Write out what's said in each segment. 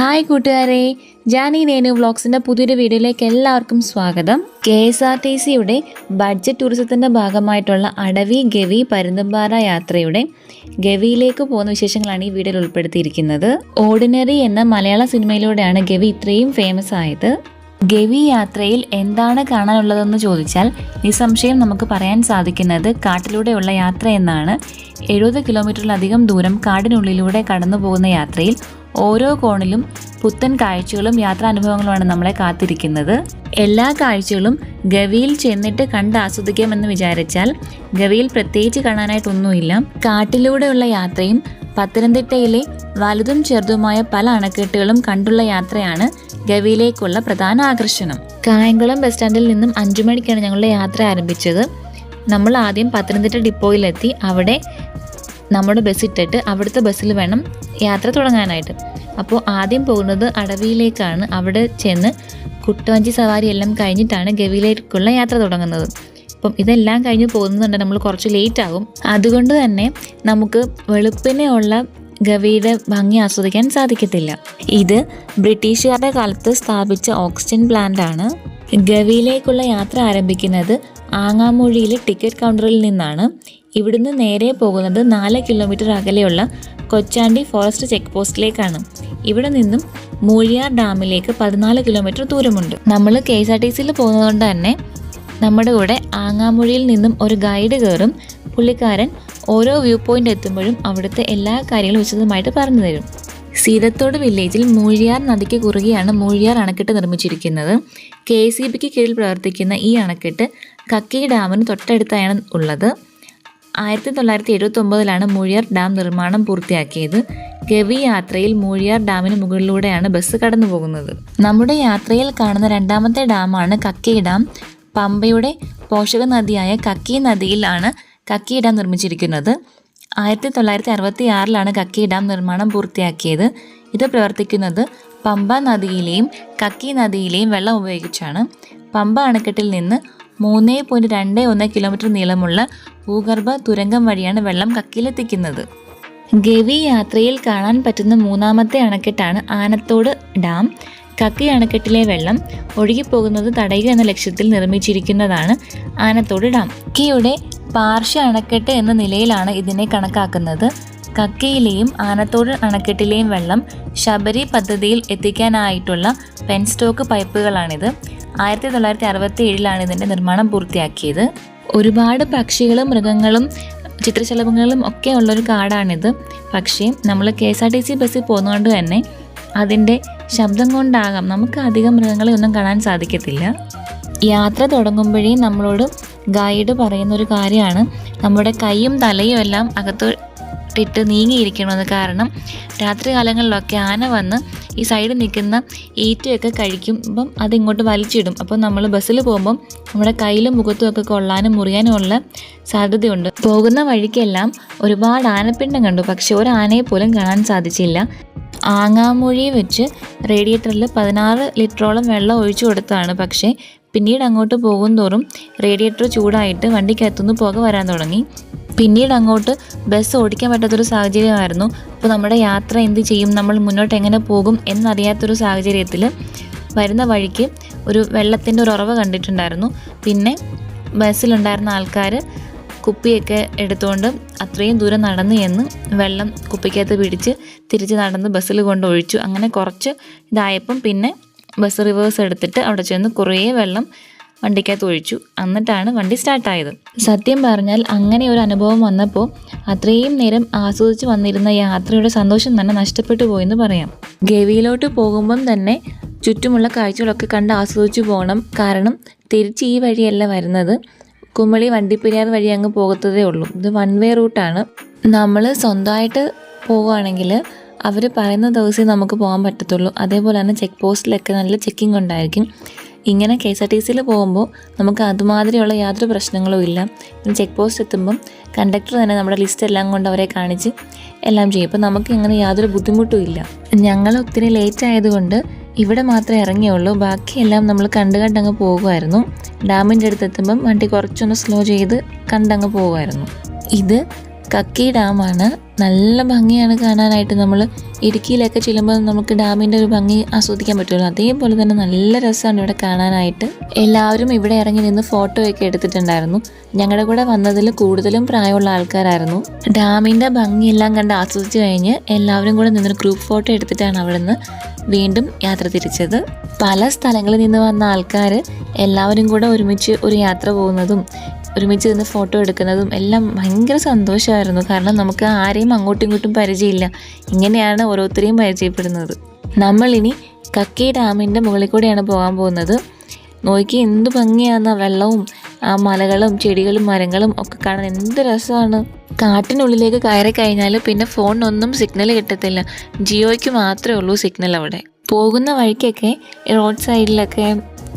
Hi കൂട്ടുകാരെ ജാനി നേനു വ്ളോഗ്സിന്റെ പുതിയൊരു വീഡിയോയിലേക്ക് എല്ലാവർക്കും സ്വാഗതം. കെ എസ് ആർ ടി സിയുടെ ബഡ്ജറ്റ് ടൂറിസത്തിന്റെ ഭാഗമായിട്ടുള്ള അടവി ഗവി പരുന്തുംപാറ യാത്രയുടെ ഗവിയിലേക്ക് പോകുന്ന വിശേഷങ്ങളാണ് ഈ വീഡിയോയിൽ ഉൾപ്പെടുത്തിയിരിക്കുന്നത്. ഓർഡിനറി എന്ന മലയാള സിനിമയിലൂടെയാണ് ഗവി ഇത്രയും ഫേമസ് ആയത്. ഗവി യാത്രയിൽ എന്താണ് കാണാനുള്ളതെന്ന് ചോദിച്ചാൽ നിസ്സംശയം നമുക്ക് പറയാൻ സാധിക്കുന്നത് കാട്ടിലൂടെയുള്ള യാത്ര എന്നാണ്. എഴുപത് കിലോമീറ്ററിലധികം ദൂരം കാടിനുള്ളിലൂടെ കടന്നു പോകുന്ന യാത്രയിൽ ഓരോ കോണിലും പുത്തൻ കാഴ്ചകളും യാത്രാനുഭവങ്ങളുമാണ് നമ്മളെ കാത്തിരിക്കുന്നത്. എല്ലാ കാഴ്ചകളും ഗവിയിൽ ചെന്നിട്ട് കണ്ട് ആസ്വദിക്കാമെന്ന് വിചാരിച്ചാൽ ഗവിയിൽ പ്രത്യേകിച്ച് കാണാനായിട്ടൊന്നുമില്ല. കാട്ടിലൂടെയുള്ള യാത്രയും പത്തനംതിട്ടയിലെ വലുതും ചെറുതുമായ പല അണക്കെട്ടുകളും കണ്ടുള്ള യാത്രയാണ് ഗവിയിലേക്കുള്ള പ്രധാന ആകർഷണം. കായംകുളം ബസ് സ്റ്റാൻഡിൽ നിന്നും അഞ്ചു മണിക്കാണ് ഞങ്ങളുടെ യാത്ര ആരംഭിച്ചത്. നമ്മൾ ആദ്യം പത്തനംതിട്ട ഡിപ്പോയിലെത്തി. അവിടെ നമ്മുടെ ബസ് ഇട്ടിട്ട് അവിടുത്തെ ബസ്സിൽ വേണം യാത്ര തുടങ്ങാനായിട്ട്. അപ്പോൾ ആദ്യം പോകുന്നത് അടവിയിലേക്കാണ്. അവിടെ ചെന്ന് കുട്ടവഞ്ചി സവാരി എല്ലാം കഴിഞ്ഞിട്ടാണ് ഗവിയിലേക്കുള്ള യാത്ര തുടങ്ങുന്നത്. അപ്പം ഇതെല്ലാം കഴിഞ്ഞ് പോകുന്നുണ്ട്. നമ്മൾ കുറച്ച് ലേറ്റ് ആകും. അതുകൊണ്ട് തന്നെ നമുക്ക് വെളുപ്പിനെ ഉള്ള ഗവിയുടെ ഭംഗി ആസ്വദിക്കാൻ സാധിക്കത്തില്ല. ഇത് ബ്രിട്ടീഷുകാരുടെ കാലത്ത് സ്ഥാപിച്ച ഓക്സിജൻ പ്ലാന്റ് ആണ്. ഗവിയിലേക്കുള്ള യാത്ര ആരംഭിക്കുന്നത് ആങ്ങാമൂഴിയിലെ ടിക്കറ്റ് കൗണ്ടറിൽ നിന്നാണ്. ഇവിടുന്ന് നേരെ പോകുന്നത് നാല് കിലോമീറ്റർ അകലെയുള്ള കൊച്ചാണ്ടി ഫോറസ്റ്റ് ചെക്ക് പോസ്റ്റിലേക്കാണ്. ഇവിടെ നിന്നും മൂഴിയാർ ഡാമിലേക്ക് പതിനാല് കിലോമീറ്റർ ദൂരമുണ്ട്. നമ്മൾ കെ എസ് ആർ ടി സിയിൽ പോകുന്നതുകൊണ്ട് തന്നെ നമ്മുടെ കൂടെ ആങ്ങാമൊഴിയിൽ നിന്നും ഒരു ഗൈഡ് കയറും. പുള്ളിക്കാരൻ ഓരോ വ്യൂ പോയിന്റ് എത്തുമ്പോഴും അവിടുത്തെ എല്ലാ കാര്യങ്ങളും വിശദമായിട്ട് പറഞ്ഞു തരും. സീതത്തോട് വില്ലേജിൽ മൂഴിയാർ നദിക്ക് കുറുകെയാണ് മൂഴിയാർ അണക്കെട്ട് നിർമ്മിച്ചിരിക്കുന്നത്. കെ സി ബിക്ക് കീഴിൽ പ്രവർത്തിക്കുന്ന ഈ അണക്കെട്ട് കക്കി ഡാമിന് തൊട്ടടുത്തായാണ് ഉള്ളത്. ആയിരത്തി തൊള്ളായിരത്തി എഴുപത്തി ഒമ്പതിലാണ് മൂഴിയാർ ഡാം നിർമ്മാണം പൂർത്തിയാക്കിയത്. ഗവി യാത്രയിൽ മൂഴിയാർ ഡാമിന് മുകളിലൂടെയാണ് ബസ് കടന്നു പോകുന്നത് നമ്മുടെ യാത്രയിൽ കാണുന്ന രണ്ടാമത്തെ ഡാമാണ് കക്കി ഡാം. പമ്പയുടെ പോഷക നദിയായ കക്കി നദിയിലാണ് കക്കി ഡാം നിർമ്മിച്ചിരിക്കുന്നത്. ആയിരത്തി തൊള്ളായിരത്തി അറുപത്തി ആറിലാണ് കക്കി ഡാം നിർമ്മാണം പൂർത്തിയാക്കിയത്. ഇത് പ്രവർത്തിക്കുന്നത് പമ്പ നദിയിലെയും കക്കി നദിയിലെയും വെള്ളം ഉപയോഗിച്ചാണ്. പമ്പ അണക്കെട്ടിൽ നിന്ന് മൂന്ന് പോയിന്റ് രണ്ട് ഒന്ന് കിലോമീറ്റർ നീളമുള്ള ഭൂഗർഭ തുരങ്കം വഴിയാണ് വെള്ളം കക്കിയിലെത്തിക്കുന്നത് ഗവി യാത്രയിൽ കാണാൻ പറ്റുന്ന മൂന്നാമത്തെ അണക്കെട്ടാണ് ആനത്തോട് ഡാം. കക്കി അണക്കെട്ടിലെ വെള്ളം ഒഴുകിപ്പോകുന്നത് തടയുക എന്ന ലക്ഷ്യത്തിൽ നിർമ്മിച്ചിരിക്കുന്നതാണ് ആനത്തോട് ഡാം. കക്കിയുടെ പാർശ്വ അണക്കെട്ട് എന്ന നിലയിലാണ് ഇതിനെ കണക്കാക്കുന്നത്. കക്കയിലെയും ആനത്തോട് അണക്കെട്ടിലെയും വെള്ളം ശബരി പദ്ധതിയിൽ എത്തിക്കാനായിട്ടുള്ള പെൻസ്റ്റോക്ക് പൈപ്പുകളാണിത്. ആയിരത്തി തൊള്ളായിരത്തി അറുപത്തി ഏഴിലാണ് ഇതിന്റെ നിർമ്മാണം പൂർത്തിയാക്കിയത്. ഒരുപാട് പക്ഷികളും മൃഗങ്ങളും ചിത്രശലഭങ്ങളും ഒക്കെ ഉള്ളൊരു കാടാണിത്. പക്ഷേ നമ്മൾ K S R T C ബസ്സിൽ പോകുന്നതുകൊണ്ട് തന്നെ അതിന്റെ ശബ്ദം കൊണ്ടാകാം നമുക്ക് അധികം മൃഗങ്ങളെ ഒന്നും കാണാൻ സാധിക്കത്തില്ല. യാത്ര തുടങ്ങുമ്പോഴേ നമ്മളോട് ഗൈഡ് പറയുന്ന ഒരു കാര്യമാണ്. നമ്മുടെ കൈയും തലയും എല്ലാം അകത്തോട്ടിട്ട് നീങ്ങിയിരിക്കണമെന്ന് കാരണം രാത്രി കാലങ്ങളിലൊക്കെ ആന വന്ന് ഈ സൈഡിൽ നിൽക്കുന്ന ഈറ്റയൊക്കെ കഴിക്കുമ്പം അതിങ്ങോട്ട് വലിച്ചിടും. അപ്പോൾ നമ്മൾ ബസ്സിൽ പോകുമ്പം നമ്മുടെ കയ്യിലും മുഖത്തും ഒക്കെ കൊള്ളാനും മുറിയാനും ഉള്ള സാധ്യതയുണ്ട്. പോകുന്ന വഴിക്കെല്ലാം ഒരുപാട് ആനപ്പിണ്ടം കണ്ടു. പക്ഷെ ഒരു ആനയെ പോലും കാണാൻ സാധിച്ചില്ല. ആങ്ങാമൊഴി വെച്ച് റേഡിയേറ്ററിൽ പതിനാറ് ലിറ്ററോളം വെള്ളം ഒഴിച്ചു കൊടുത്തതാണ്. പക്ഷേ പിന്നീട് അങ്ങോട്ട് പോകും തോറും റേഡിയേറ്റർ ചൂടായിട്ട് വണ്ടിക്കകത്തുനിന്ന് പുക വരാൻ തുടങ്ങി. പിന്നീട് അങ്ങോട്ട് ബസ് ഓടിക്കാൻ പറ്റാത്തൊരു സാഹചര്യമായിരുന്നു. അപ്പോൾ നമ്മുടെ യാത്ര എന്ത് ചെയ്യും? നമ്മൾ മുന്നോട്ട് എങ്ങനെ പോകും എന്നറിയാത്തൊരു സാഹചര്യത്തിൽ വരുന്ന വഴിക്ക് ഒരു വെള്ളത്തിന്റെ ഒരു ഉറവ് കണ്ടിട്ടുണ്ടായിരുന്നു. പിന്നെ ബസ്സിലുണ്ടായിരുന്ന ആൾക്കാർ കുപ്പിയൊക്കെ എടുത്തുകൊണ്ട് അത്രയും ദൂരം നടന്നു എന്ന് വെള്ളം കുപ്പിക്കകത്ത് പിടിച്ച് തിരിച്ച് നടന്ന് ബസ്സിൽ കൊണ്ട് ഒഴിച്ചു. അങ്ങനെ കുറച്ച് ഇതായപ്പം പിന്നെ ബസ് റിവേഴ്സ് എടുത്തിട്ട് അവിടെ ചെന്ന് കുറേ വെള്ളം വണ്ടിക്കകത്ത് ഒഴിച്ചു. എന്നിട്ടാണ് വണ്ടി സ്റ്റാർട്ടായത് സത്യം പറഞ്ഞാൽ അങ്ങനെ ഒരു അനുഭവം വന്നപ്പോൾ അത്രയും നേരം ആസ്വദിച്ച് വന്നിരുന്ന യാത്രയുടെ സന്തോഷം തന്നെ നഷ്ടപ്പെട്ടു പോയെന്ന് പറയാം. ഗവിയിലോട്ട് പോകുമ്പം തന്നെ ചുറ്റുമുള്ള കാഴ്ചകളൊക്കെ കണ്ട് ആസ്വദിച്ചു പോകണം. കാരണം തിരിച്ച് ഈ വഴിയല്ല വരുന്നത്. കുമളി വണ്ടിപ്പെരിയാർ വഴി അങ്ങ് പോകത്തതേ ഉള്ളൂ. ഇത് വൺ വേ റൂട്ടാണ് നമ്മൾ സ്വന്തമായിട്ട് പോവുകയാണെങ്കിൽ അവർ പറയുന്ന ദിവസമേ നമുക്ക് പോകാൻ പറ്റത്തുള്ളൂ. അതേപോലെ തന്നെ ചെക്ക് പോസ്റ്റിലൊക്കെ നല്ല ചെക്കിംഗ് ഉണ്ടായിരിക്കും. ഇങ്ങനെ കെ എസ് ആർ ടി സിയിൽ പോകുമ്പോൾ നമുക്ക് അതുമാതിരിയുള്ള യാതൊരു പ്രശ്നങ്ങളും ഇല്ല. ചെക്ക് പോസ്റ്റ് എത്തുമ്പം കണ്ടക്ടർ തന്നെ നമ്മുടെ ലിസ്റ്റ് എല്ലാം കൊണ്ട് അവരെ കാണിച്ച് എല്ലാം ചെയ്യും. അപ്പം നമുക്ക് ഇങ്ങനെ യാതൊരു ബുദ്ധിമുട്ടും ഇല്ല. ഞങ്ങൾ ഒത്തിരി ലേറ്റ് ആയതുകൊണ്ട് ഇവിടെ മാത്രമേ ഇറങ്ങിയുള്ളൂ. ബാക്കിയെല്ലാം നമ്മൾ കണ്ട് കണ്ടങ്ങ് പോകുമായിരുന്നു. ഡാമിന്റെ അടുത്ത് എത്തുമ്പം വണ്ടി കുറച്ചൊന്ന് സ്ലോ ചെയ്ത് കണ്ടങ്ങ് പോകുമായിരുന്നു. ഇത് കക്കി ഡാമാണ്. നല്ല ഭംഗിയാണ് കാണാനായിട്ട് നമ്മൾ ഇടുക്കിയിലൊക്കെ ചെല്ലുമ്പോൾ നമുക്ക് ഡാമിന്റെ ഒരു ഭംഗി ആസ്വദിക്കാൻ പറ്റുമല്ലോ. അതേപോലെ തന്നെ നല്ല രസമാണ് ഇവിടെ കാണാനായിട്ട്. എല്ലാവരും ഇവിടെ ഇറങ്ങി നിന്ന് ഫോട്ടോയൊക്കെ എടുത്തിട്ടുണ്ടായിരുന്നു. ഞങ്ങളുടെ കൂടെ വന്നതിൽ കൂടുതലും പ്രായമുള്ള ആൾക്കാരായിരുന്നു. ഡാമിന്റെ ഭംഗിയെല്ലാം കണ്ട് ആസ്വദിച്ച് കഴിഞ്ഞ് എല്ലാവരും കൂടെ നിന്നൊരു ഗ്രൂപ്പ് ഫോട്ടോ എടുത്തിട്ടാണ് അവിടുന്ന് വീണ്ടും യാത്ര തിരിച്ചത്. പല സ്ഥലങ്ങളിൽ നിന്ന് വന്ന ആൾക്കാർ എല്ലാവരും കൂടെ ഒരുമിച്ച് ഒരു യാത്ര പോകുന്നതും ഒരുമിച്ച് നിന്ന് ഫോട്ടോ എടുക്കുന്നതും എല്ലാം ഭയങ്കര സന്തോഷമായിരുന്നു. കാരണം നമുക്ക് ആരെയും അങ്ങോട്ടും ഇങ്ങോട്ടും പരിചയമില്ല. ഇങ്ങനെയാണ് ഓരോരുത്തരെയും പരിചയപ്പെടുന്നത്. നമ്മളിനി കക്കി ഡാമിന്റെ മുകളിൽ കൂടെയാണ് പോകാൻ പോകുന്നത്. നോക്കി എന്ത് ഭംഗിയാണ് വെള്ളവും ആ മലകളും ചെടികളും മരങ്ങളും ഒക്കെ കാണാൻ എന്ത് രസമാണ്. കാട്ടിനുള്ളിലേക്ക് കയറി കഴിഞ്ഞാൽ പിന്നെ ഫോണിനൊന്നും സിഗ്നൽ കിട്ടത്തില്ല. ജിയോയ്ക്ക് മാത്രമേ ഉള്ളൂ സിഗ്നൽ അവിടെ. പോകുന്ന വഴിക്കൊക്കെ റോഡ് സൈഡിലൊക്കെ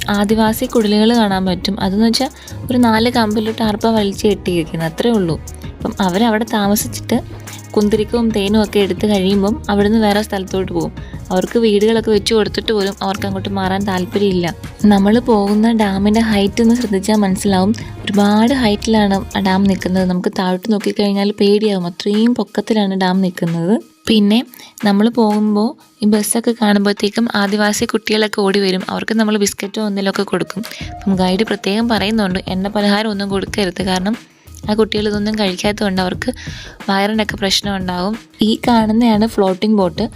ആദിവാസി കുടിലുകൾ കാണാൻ പറ്റും. അതെന്ന് വെച്ചാൽ ഒരു നാല് കമ്പിലിട്ട് ടാർപ്പ വലിച്ച് കെട്ടിയിരിക്കുന്നത് അത്രേ ഉള്ളൂ. അപ്പം അവരവിടെ താമസിച്ചിട്ട് കുന്തിരിക്കവും തേനും ഒക്കെ എടുത്ത് കഴിയുമ്പം അവിടുന്ന് വേറെ സ്ഥലത്തോട്ട് പോകും. അവർക്ക് വീടുകളൊക്കെ വെച്ച് കൊടുത്തിട്ട് പോലും അവർക്ക് അങ്ങോട്ട് മാറാൻ താല്പര്യമില്ല. നമ്മൾ പോകുന്ന ഡാമിന്റെ ഹൈറ്റ് ഒന്ന് ശ്രദ്ധിച്ചാൽ മനസ്സിലാവും. ഒരുപാട് ഹൈറ്റിലാണ് ആ ഡാം നിൽക്കുന്നത്. നമുക്ക് താഴോട്ട് നോക്കിക്കഴിഞ്ഞാൽ പേടിയാവും. അത്രയും പൊക്കത്തിലാണ് ഡാം നിൽക്കുന്നത്. പിന്നെ നമ്മൾ പോകുമ്പോൾ ഈ ബസ്സൊക്കെ കാണുമ്പോഴത്തേക്കും ആദിവാസി കുട്ടികളൊക്കെ ഓടി വരും. അവർക്ക് നമ്മൾ ബിസ്ക്കറ്റോ ഒന്നിലൊക്കെ കൊടുക്കും. അപ്പം ഗൈഡ് പ്രത്യേകം പറയുന്നുണ്ട്. എണ്ണ പലഹാരം ഒന്നും കൊടുക്കരുത്. കാരണം ആ കുട്ടികൾ ഇതൊന്നും കഴിക്കാത്തതുകൊണ്ട് അവർക്ക് വയറിനൊക്കെ പ്രശ്നം ഉണ്ടാകും ഈ കാണുന്നതാണ് ഫ്ലോട്ടിംഗ് ബോട്ട്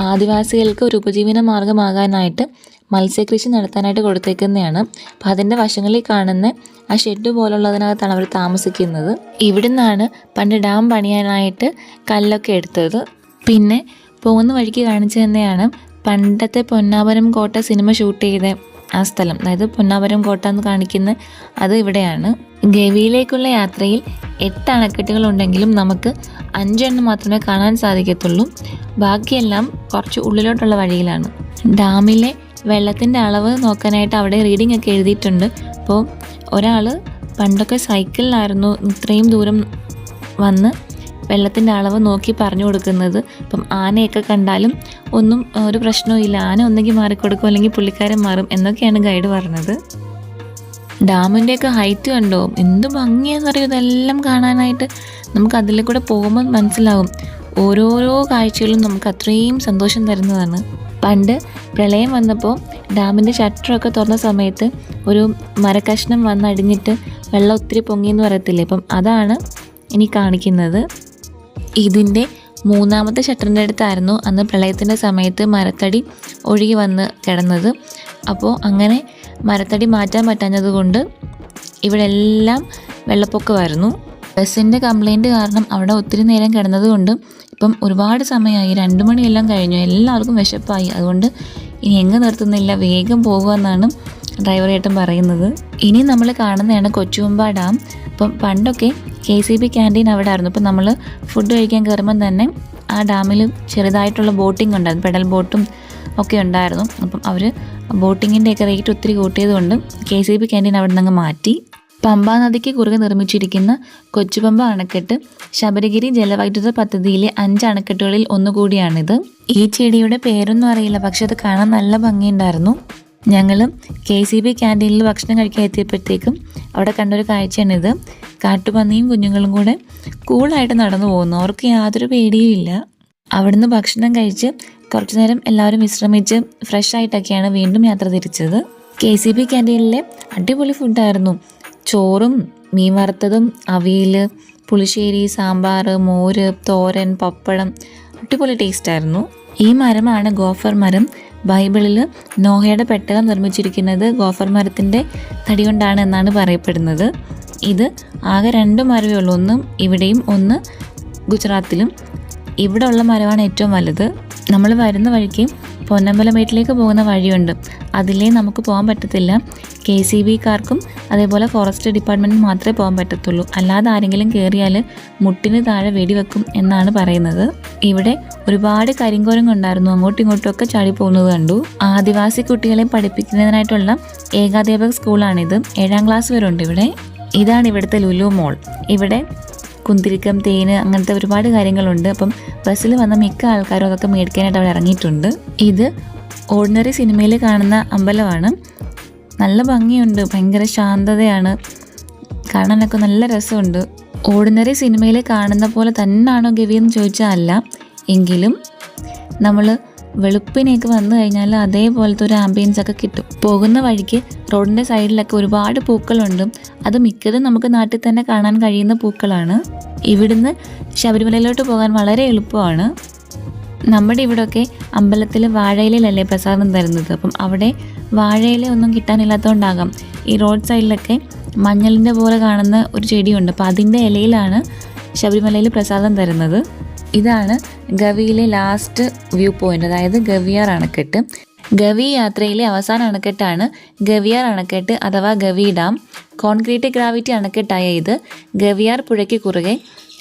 ആദിവാസികൾക്ക് ഒരു ഉപജീവന മാർഗമാകാനായിട്ട് മത്സ്യകൃഷി നടത്താനായിട്ട് കൊടുത്തേക്കുന്നതാണ്. അപ്പം അതിന്റെ വശങ്ങളിൽ കാണുന്ന ആ ഷെഡ് പോലുള്ളതിനകത്താണ് അവർ താമസിക്കുന്നത്. ഇവിടുന്നാണ് പണ്ട് ഡാം പണിയാനായിട്ട് കല്ലൊക്കെ എടുത്തത്. പിന്നെ പോകുന്ന വഴിക്ക് കാണിച്ചു തന്നെയാണ് പണ്ടത്തെ പൊന്നാപുരം കോട്ട സിനിമ ഷൂട്ട് ചെയ്ത ആ സ്ഥലം. അതായത് പൊന്നാപുരം കോട്ട എന്ന് കാണിക്കുന്ന അത് ഇവിടെയാണ്. ഗവിയിലേക്കുള്ള യാത്രയിൽ എട്ട് അണക്കെട്ടുകൾ ഉണ്ടെങ്കിലും നമുക്ക് അഞ്ചെണ്ണം മാത്രമേ കാണാൻ സാധിക്കത്തുള്ളൂ. ബാക്കിയെല്ലാം കുറച്ച് ഉള്ളിലോട്ടുള്ള വഴിയിലാണ്. ഡാമിലെ വെള്ളത്തിന്റെ അളവ് നോക്കാനായിട്ട് അവിടെ റീഡിംഗ് ഒക്കെ എഴുതിയിട്ടുണ്ട്. അപ്പോൾ ഒരാൾ പണ്ടൊക്കെ സൈക്കിളിലായിരുന്നു ഇത്രയും ദൂരം വന്ന് വെള്ളത്തിന്റെ അളവ് നോക്കി പറഞ്ഞു കൊടുക്കുന്നത്. ഇപ്പം ആനയൊക്കെ കണ്ടാലും ഒന്നും ഒരു പ്രശ്നവും ആന ഒന്നെങ്കിൽ മാറിക്കൊടുക്കും അല്ലെങ്കിൽ പുള്ളിക്കാരൻ മാറും എന്നൊക്കെയാണ് ഗൈഡ് പറഞ്ഞത്. ഡാമിന്റെയൊക്കെ ഹൈറ്റ് കണ്ടോ? എന്ത് ഭംഗിയാണെന്നറിയോ ഇതെല്ലാം കാണാനായിട്ട് നമുക്ക് അതിലെ കൂടെ പോകുമ്പോൾ മനസ്സിലാവും. ഓരോരോ കാഴ്ചകളും നമുക്ക് അത്രയും സന്തോഷം തരുന്നതാണ്. പണ്ട് പ്രളയം വന്നപ്പോൾ ഡാമിന്റെ ഷട്ടറൊക്കെ തുറന്ന സമയത്ത് ഒരു മരക്കഷ്ണം വന്നടിഞ്ഞിട്ട് വെള്ളം ഒത്തിരി പൊങ്ങിയെന്ന് പറയത്തില്ലേ? അപ്പം അതാണ് ഇനി കാണിക്കുന്നത്. ഇതിന്റെ മൂന്നാമത്തെ ഷട്ടറിന്റെ അടുത്തായിരുന്നു അന്ന് പ്രളയത്തിന്റെ സമയത്ത് മരത്തടി ഒഴുകി വന്ന് കിടന്നത്. അപ്പോൾ അങ്ങനെ മരത്തടി മാറ്റാൻ പറ്റാഞ്ഞത് കൊണ്ട് ഇവിടെ എല്ലാം വെള്ളപ്പൊക്കമായിരുന്നു. ബസ്സിന്റെ കംപ്ലൈന്റ് കാരണം അവിടെ ഒത്തിരി നേരം കിടന്നത് കൊണ്ട് ഇപ്പം ഒരുപാട് സമയമായി. രണ്ട് മണിയെല്ലാം കഴിഞ്ഞു. എല്ലാവർക്കും വിശപ്പായി. അതുകൊണ്ട് ഇനി എങ്ങ് നിർത്തുന്നില്ല. വേഗം പോകുമെന്നാണ് ഡ്രൈവർ ഏട്ടൻ പറയുന്നത്. ഇനി നമ്മൾ കാണുന്നതാണ് കൊച്ചുമ്പ ഡാം. ഇപ്പം പണ്ടൊക്കെ കെ സി ബി ക്യാന്റീൻ അവിടെ ആയിരുന്നു അപ്പോൾ നമ്മൾ ഫുഡ് കഴിക്കാൻ കയറുമ്പം തന്നെ ആ ഡാമിൽ ചെറുതായിട്ടുള്ള ബോട്ടിംഗ് ഉണ്ടായിരുന്നു പെഡൽ ബോട്ടും ഒക്കെ ഉണ്ടായിരുന്നു. അപ്പം അവർ ബോട്ടിങ്ങിന്റെ ഒക്കെ റേറ്റ് ഒത്തിരി കൂട്ടിയതുകൊണ്ട് കെ സി ബി ക്യാന്റീൻ അവിടെ നിന്ന് മാറ്റി. പമ്പാ നദിക്ക് കുറുകെ നിർമ്മിച്ചിരിക്കുന്ന കൊച്ചുപമ്പ അണക്കെട്ട് ശബരിഗിരി ജലവൈദ്യുത പദ്ധതിയിലെ അഞ്ച് അണക്കെട്ടുകളിൽ ഒന്നുകൂടിയാണിത്. ഈ ചെടിയുടെ പേരൊന്നും അറിയില്ല. പക്ഷെ അത് കാണാൻ നല്ല ഭംഗിയുണ്ടായിരുന്നു. ഞങ്ങളും കെ സി ബി ക്യാന്റീനിൽ ഭക്ഷണം കഴിക്കാൻ എത്തിയപ്പോഴത്തേക്കും അവിടെ കണ്ടൊരു കാഴ്ചയാണിത്. കാട്ടുപന്നിയും കുഞ്ഞുങ്ങളും കൂടെ കൂളായിട്ട് നടന്നു പോകുന്നു. അവർക്ക് യാതൊരു പേടിയും ഇല്ല. അവിടുന്ന് ഭക്ഷണം കഴിച്ച് കുറച്ചു നേരം എല്ലാവരും വിശ്രമിച്ച് ഫ്രഷ് ആയിട്ടൊക്കെയാണ് വീണ്ടും യാത്ര തിരിച്ചത്. കെ സി ബി ക്യാന്റീനിലെ അടിപൊളി ഫുഡായിരുന്നു ചോറും മീൻ വറുത്തതും അവിയൽ പുളിശ്ശേരി സാമ്പാർ മോര് തോരൻ പപ്പടം. അടിപൊളി ടേസ്റ്റായിരുന്നു ഈ മരമാണ് ഗോഫർ മരം. ബൈബിളിൽ നോഹയുടെ പെട്ടകം നിർമ്മിച്ചിരിക്കുന്നത് ഗോഫർ മരത്തിന്റെ തടി കൊണ്ടാണ് എന്നാണ് പറയപ്പെടുന്നത്. ഇത് ആകെ രണ്ട് മരമേ ഉള്ളൂ. ഒന്ന് ഇവിടെയും ഒന്ന് ഗുജറാത്തിലും ഇവിടെ ഉള്ള മരമാണ് ഏറ്റവും വലുത്. നമ്മൾ വരുന്ന വഴിക്ക് പൊന്നമ്പലമേട്ടിലേക്ക് പോകുന്ന വഴിയുണ്ട്. അതിലേ നമുക്ക് പോകാൻ പറ്റത്തില്ല. കെ സി ബിക്കാർക്കും അതേപോലെ ഫോറസ്റ്റ് ഡിപ്പാർട്ട്മെന്റിന് മാത്രമേ പോകാൻ പറ്റത്തുള്ളൂ. അല്ലാതെ ആരെങ്കിലും കയറിയാൽ മുട്ടിന് താഴെ വെടിവെക്കും എന്നാണ് പറയുന്നത്. ഇവിടെ ഒരുപാട് കരിങ്കോരങ്ങുണ്ടായിരുന്നു അങ്ങോട്ടും ഇങ്ങോട്ടും ഒക്കെ ചാടി പോകുന്നത് കണ്ടു. ആദിവാസി കുട്ടികളെ പഠിപ്പിക്കുന്നതിനായിട്ടുള്ള ഏകാധ്യാപക സ്കൂളാണിത്. ഏഴാം ക്ലാസ് വരെ ഉണ്ട് ഇവിടെ. ഇതാണ് ഇവിടുത്തെ ലുലു മോൾ. ഇവിടെ കുന്തിരിക്കം തേന് അങ്ങനത്തെ ഒരുപാട് കാര്യങ്ങളുണ്ട്. അപ്പം ബസ്സിൽ വന്ന മിക്ക ആൾക്കാരും അതൊക്കെ മേടിക്കാനായിട്ട് അവിടെ ഇറങ്ങിയിട്ടുണ്ട്. ഇത് ഓർഡിനറി സിനിമയിൽ കാണുന്ന അമ്പലമാണ്. നല്ല ഭംഗിയുണ്ട് ഭയങ്കര ശാന്തതയാണ്. കാണാനൊക്കെ നല്ല രസമുണ്ട്. ഓർഡിനറി സിനിമയിൽ കാണുന്ന പോലെ തന്നെയാണോ ഗവി എന്ന് ചോദിച്ചാൽ അല്ല. എങ്കിലും നമ്മൾ വെളുപ്പിനേക്ക് വന്നു കഴിഞ്ഞാൽ അതേപോലത്തെ ഒരു ആംബിയൻസ് ഒക്കെ കിട്ടും. പോകുന്ന വഴിക്ക് റോഡിന്റെ സൈഡിലൊക്കെ ഒരുപാട് പൂക്കളുണ്ട്. അത് മിക്കതും നമുക്ക് നാട്ടിൽ തന്നെ കാണാൻ കഴിയുന്ന പൂക്കളാണ്. ഇവിടുന്ന് ശബരിമലയിലോട്ട് പോകാൻ വളരെ എളുപ്പമാണ്. നമ്മുടെ ഇവിടെയൊക്കെ അമ്പലത്തിൽ വാഴയിലല്ലേ പ്രസാദം തരുന്നത്? അപ്പം അവിടെ വാഴയില ഒന്നും കിട്ടാനില്ലാത്തതുകൊണ്ടാകാം ഈ റോഡ് സൈഡിലൊക്കെ മഞ്ഞളിന്റെ പോലെ കാണുന്ന ഒരു ചെടിയുണ്ട്. അപ്പം അതിന്റെ ഇലയിലാണ് ശബരിമലയിൽ പ്രസാദം തരുന്നത്. ഇതാണ് ഗവിയിലെ ലാസ്റ്റ് വ്യൂ പോയിന്റ് അതായത് ഗവിയാർ അണക്കെട്ട്. ഗവി യാത്രയിലെ അവസാന അണക്കെട്ടാണ് ഗവിയാർ അണക്കെട്ട് അഥവാ ഗവി ഡാം. കോൺക്രീറ്റ് ഗ്രാവിറ്റി അണക്കെട്ടായ ഇത് ഗവിയാർ പുഴയ്ക്ക് കുറുകെ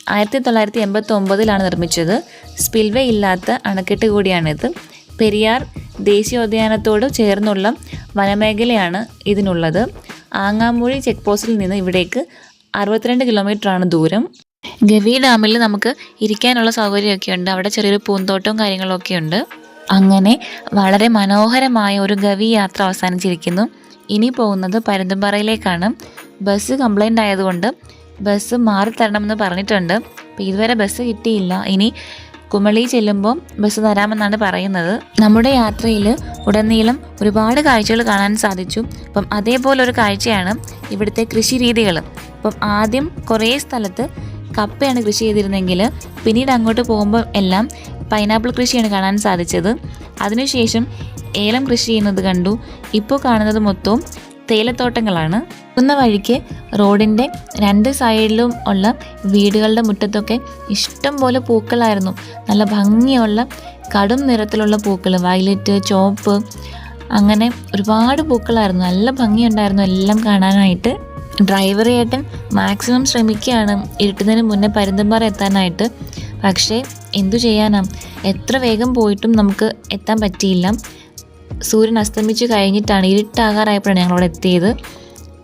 ആയിരത്തി തൊള്ളായിരത്തി എൺപത്തി ഒമ്പതിലാണ് നിർമ്മിച്ചത്. സ്പിൽവേ ഇല്ലാത്ത അണക്കെട്ട് കൂടിയാണിത്. പെരിയാർ ദേശീയോദ്യാനത്തോട് ചേർന്നുള്ള വനമേഖലയാണ് ഇതിനുള്ളത്. ആങ്ങാമൂഴി ചെക്ക് പോസ്റ്റിൽ നിന്ന് ഇവിടേക്ക് അറുപത്തിരണ്ട് കിലോമീറ്ററാണ് ദൂരം. ഗവി ഡാമിൽ നമുക്ക് ഇരിക്കാനുള്ള സൗകര്യമൊക്കെ ഉണ്ട്. അവിടെ ചെറിയൊരു പൂന്തോട്ടവും കാര്യങ്ങളൊക്കെ ഉണ്ട്. അങ്ങനെ വളരെ മനോഹരമായ ഒരു ഗവി യാത്ര അവസാനിച്ചിരിക്കുന്നു. ഇനി പോകുന്നത് പരുന്തുംപാറയിലേക്കാണ്. ബസ് കംപ്ലൈന്റ് ആയതുകൊണ്ട് ബസ് മാറി തരണമെന്ന് പറഞ്ഞിട്ടുണ്ട്. അപ്പോൾ ഇതുവരെ ബസ് കിട്ടിയില്ല. ഇനി കുമളി ചെല്ലുമ്പോൾ ബസ് തരാമെന്നാണ് പറയുന്നത്. നമ്മുടെ യാത്രയിൽ ഉടനീളം ഒരുപാട് കാഴ്ചകൾ കാണാൻ സാധിച്ചു. അപ്പം അതേപോലെ ഒരു കാഴ്ചയാണ് ഇവിടുത്തെ കൃഷി രീതികൾ അപ്പം ആദ്യം കുറേ സ്ഥലത്ത് കപ്പയാണ് കൃഷി ചെയ്തിരുന്നെങ്കിൽ പിന്നീട് അങ്ങോട്ട് പോകുമ്പോൾ എല്ലാം പൈനാപ്പിൾ കൃഷിയാണ് കാണാൻ സാധിച്ചത്. അതിനുശേഷം ഏലം കൃഷി ചെയ്യുന്നത് കണ്ടു. ഇപ്പോൾ കാണുന്നത് മൊത്തവും തേയിലത്തോട്ടങ്ങളാണ്. പോകുന്ന വഴിക്ക് റോഡിന്റെ രണ്ട് സൈഡിലും ഉള്ള വീടുകളുടെ മുറ്റത്തൊക്കെ ഇഷ്ടം പോലെ പൂക്കളായിരുന്നു. നല്ല ഭംഗിയുള്ള കടും നിറത്തിലുള്ള പൂക്കൾ വയലറ്റ് ചോപ്പ് അങ്ങനെ ഒരുപാട് പൂക്കളായിരുന്നു. നല്ല ഭംഗിയുണ്ടായിരുന്നു എല്ലാം കാണാനായിട്ട്. ഡ്രൈവർ ഏട്ടൻ മാക്സിമം ശ്രമിക്കുകയാണ്. ഇരുട്ടുന്നതിന് മുന്നേ പരുന്തുംപാറ എത്താനായിട്ട്. പക്ഷേ എന്തു ചെയ്യാനാ? എത്ര വേഗം പോയിട്ടും നമുക്ക് എത്താൻ പറ്റിയില്ല. സൂര്യൻ അസ്തമിച്ച് കഴിഞ്ഞിട്ടാണ് ഇരുട്ടാകാറായപ്പോഴാണ് ഞങ്ങൾ അവിടെ എത്തിയത്.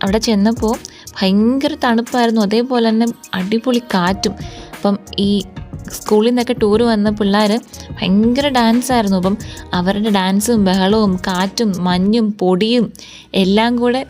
അവിടെ ചെന്നപ്പോൾ ഭയങ്കര തണുപ്പായിരുന്നു. അതേപോലെ തന്നെ അടിപൊളി കാറ്റും. അപ്പം ഈ സ്കൂളിൽ നിന്നൊക്കെ ടൂർ വന്ന പിള്ളേർ ഭയങ്കര ഡാൻസ് ആയിരുന്നു. അപ്പം അവരുടെ ഡാൻസും ബഹളവും കാറ്റും മഞ്ഞും പൊടിയും എല്ലാം കൂടെ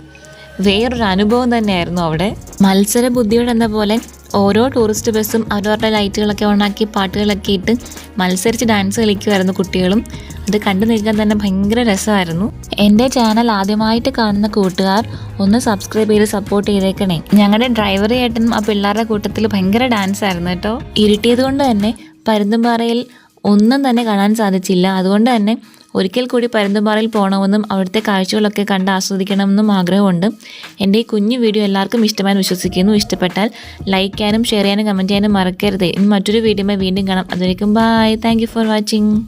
വേറൊരു അനുഭവം തന്നെയായിരുന്നു അവിടെ. മത്സര ബുദ്ധിയോടെ എന്ന പോലെ ഓരോ ടൂറിസ്റ്റ് ബസ്സും അവരവരുടെ ലൈറ്റുകളൊക്കെ ഓണാക്കി പാട്ടുകളൊക്കെ ഇട്ട് മത്സരിച്ച് ഡാൻസ് കളിക്കുമായിരുന്നു കുട്ടികളും. അത് കണ്ടു നിൽക്കാൻ തന്നെ ഭയങ്കര രസമായിരുന്നു. എന്റെ ചാനൽ ആദ്യമായിട്ട് കാണുന്ന കൂട്ടുകാർ ഒന്ന് സബ്സ്ക്രൈബ് ചെയ്ത് സപ്പോർട്ട് ചെയ്തേക്കണേ. ഞങ്ങളുടെ ഡ്രൈവർ ഏട്ടനും ആ പിള്ളേരുടെ കൂട്ടത്തിൽ ഭയങ്കര ഡാൻസ് ആയിരുന്നു കേട്ടോ. ഇരുട്ടിയത് കൊണ്ട് തന്നെ പരുന്തുംപാറയിൽ ഒന്നും തന്നെ കാണാൻ സാധിച്ചില്ല. അതുകൊണ്ട് തന്നെ ഒരിക്കൽ കൂടി പരുന്തുംപാറയിൽ പോകണമെന്നും അവിടുത്തെ കാഴ്ചകളൊക്കെ കണ്ട് ആസ്വദിക്കണമെന്നും ആഗ്രഹമുണ്ട്. എന്റെ ഈ കുഞ്ഞു വീഡിയോ എല്ലാവർക്കും ഇഷ്ടമായി വിശ്വസിക്കുന്നു. ഇഷ്ടപ്പെട്ടാൽ ലൈക്ക് ചെയ്യാനും ഷെയർ ചെയ്യാനും കമന്റ് ചെയ്യാനും മറക്കരുത്. ഇനി മറ്റൊരു വീഡിയോ വീണ്ടും കാണാം. അതുവരേക്കും ബായ് താങ്ക് ഫോർ വാച്ചിങ്